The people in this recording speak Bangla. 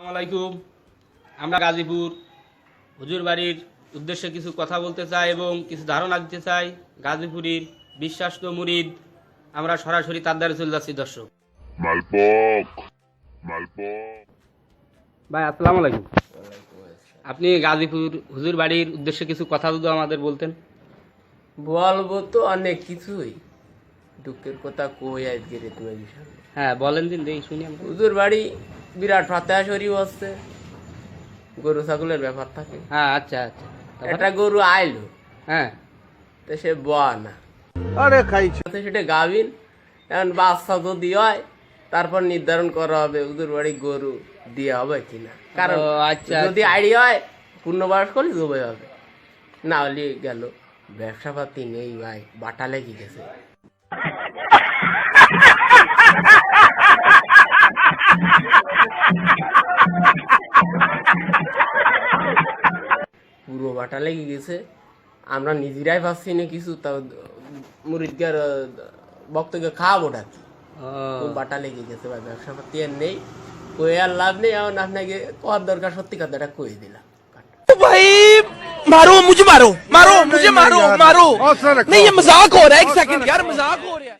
আসসালামাইকুম আমরা গাজীপুর হুজুর বাড়ির উদ্দেশ্যে কিছু কথা বলতে চাই এবং কিছু ধারণা দিতে চাই। গাজীপুরের বিশ্বাস্ত মুরিদ আমরা সরাসরি তার দ্বারা চলে যাচ্ছি দর্শক। মালপক মালপক। ভাই আসসালামু আলাইকুম আপনি গাজীপুর হুজুর বাড়ির উদ্দেশ্যে কিছু কথা যদি আমাদের বলতেন। বলব তো অনেক কিছুই। দুঃখের কথা কই আজকে রে তুমি বিষয় হ্যাঁ বলেন দিন দেখি শুনি হুজুর বাড়ি বিরাট ফাতেহা শরীফ হচ্ছে গরু ছাগলের ব্যাপার থাকে। হ্যাঁ আচ্ছা আচ্ছা। তারপর? একটা গরু আইলো। হ্যাঁ। তো সে বয়া না। আরে খাইছে। সেটা গাবিন এখন বাচ্চা যদি হয় তারপর নির্ধারণ করা হবে হুজুর বাড়ি গরু দিয়ে হবে কিনা। কারণ আচ্ছা, যদি আচ্ছা। আইডি হয় পূর্ণবাস করলে জবে হবে। না হলে গেল। ব্যবসা পাতি নেই ভাই বাটা লেগে গেছে। বাটা লেগে গেছে আমরা নিজেরাই পাচ্ছি না কিছু তাও মুরিদগার বক্তব্য খাওয়াবো ডাকি ও, খুব বাটা লেগে গেছে ভাই ব্যবসা পাতি আর নেই কয়ে আর লাভ নেই এখন আপনাকে কর দরকার সত্যি কথাটা কয়ে দিলাম भाई मारो मुझे मारो मारो मुझे मारो मारो नहीं ये मजाक हो रहा है एक सेकंड यार मजाक हो रहा है